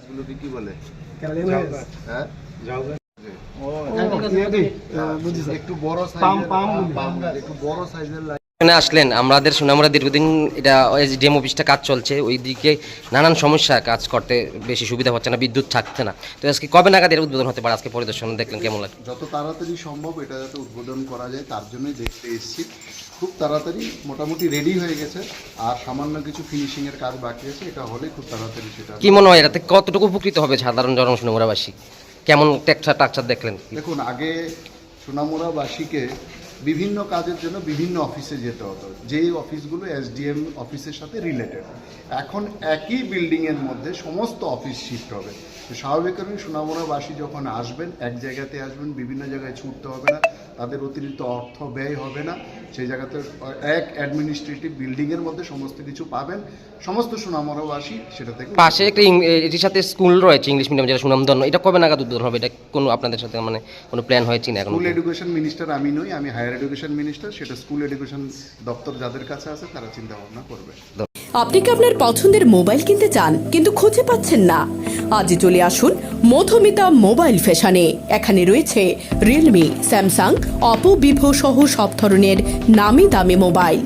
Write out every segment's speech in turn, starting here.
এগুলোকে কি বলে। হ্যাঁ একটু বড় সাইজের একটু বড় সাইজের লাইট এখানে আসলেন। আমাদের সুনামরা দীর্ঘদিন এটা এসডিএম অফিসটা কাজ চলছে ওই দিকে নানান সমস্যা কাজ করতে বেশি সুবিধা হচ্ছে না বিদ্যুৎ থাকছে না। তো আজকে কবে নাগাদ এর উদ্বোধন হতে পারে? আজকে পরিদর্শন দেখলেন কেমন লাগে? যত তাড়াতাড়ি সম্ভব এটা যাতে উদ্বোধন করা যায় তার জন্যই দেখতে এসেছি। খুব তাড়াতাড়ি মোটামুটি রেডি হয়ে গেছে। আর সামান্য কিছু ফিনিশিং এর কাজ বাকি আছে এটা হলে খুব তাড়াতাড়ি সেটা কি মনে হয় এটাতে কতটুকু উপকৃত হবে সাধারণ জন সুনামরাবাসী কেমন টেকচার টাকচার দেখলেন? দেখুন আগে সোনামুড়াবাসীকে বিভিন্ন কাজের জন্য বিভিন্ন অফিসে যেতে হতো। যেই অফিসগুলো এসডিএম অফিসের সাথে রিলেটেড এখন একই বিল্ডিংয়ের মধ্যে সমস্ত অফিস শিফট হবে। তো স্বাভাবিক কারণে যখন আসবেন এক জায়গাতে আসবেন বিভিন্ন জায়গায় ছুটতে হবে না তাদের অতিরিক্ত অর্থ ব্যয় হবে না। সেই জায়গাতে এক অ্যাডমিনিস্ট্রেটিভ বিল্ডিংয়ের মধ্যে সমস্ত কিছু পাবেন। সমস্ত সোনামুড়াবাসী সেটা থেকে পাশে একটা এটির সাথে স্কুল রয়েছে ইংলিশ মিডিয়াম যেটা সুনামধন্য। এটা কবে নাগাদ উদ্বোধন হবে? এটা কোনো আপনাদের সাথে মানে কোনো প্ল্যান হয়েছে না এখন? স্কুল এডুকেশন মিনিস্টার আমি নই আমি হায়ার এডুকেশন মিনিস্টার, সেটা স্কুল এডুকেশন দপ্তর যাদের কাছে আছে, তারা চিন্তা ভাবনা করবে। আপনি কি আপনার পছন্দের মোবাইল কিনতে চান, কিন্তু খুঁজে পাচ্ছেন না? আজই চলে আসুন মধুমিতা মোবাইল ফ্যাশনে। এখানে রয়েছে রিয়েলমি স্যামসাং অপো ভিভো সহ সব ধরনের নামি দামি মোবাইল।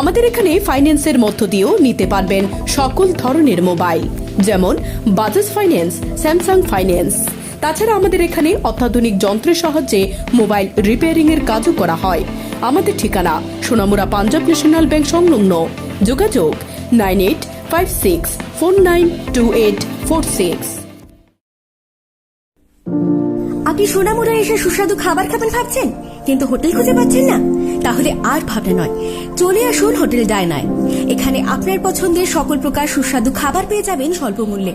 আমাদের এখানে ফাইন্যান্সের মধ্য দিয়েও নিতে পারবেন সকল ধরনের মোবাইল, যেমন বাজাজ ফাইন্যান্স স্যামসাং ফাইন্যান্স তাছাড়া আমাদের এখানে অত্যাধুনিক যন্ত্রের সাহায্যে মোবাইল রিপেয়ারিং এর কাজও করা হয়। আমাদের ঠিকানা সোনামুড়া পাঞ্জাব ন্যাশনাল ব্যাংক সংলগ্ন। যোগাযোগ nine eight five six four nine two eight four six. আপনি সোনামুড়া এসে সুস্বাদু খাবার খাবেন ভাবছেন? কিন্তু হোটেল খুঁজে পাচ্ছেন না। তাহলে আর ভাবনা নয়। চলে আসুন হোটেল ডায়নায়। এখানে আপনার পছন্দের সকল প্রকার সুস্বাদু খাবার পেয়ে যাবেন স্বল্প মূল্যে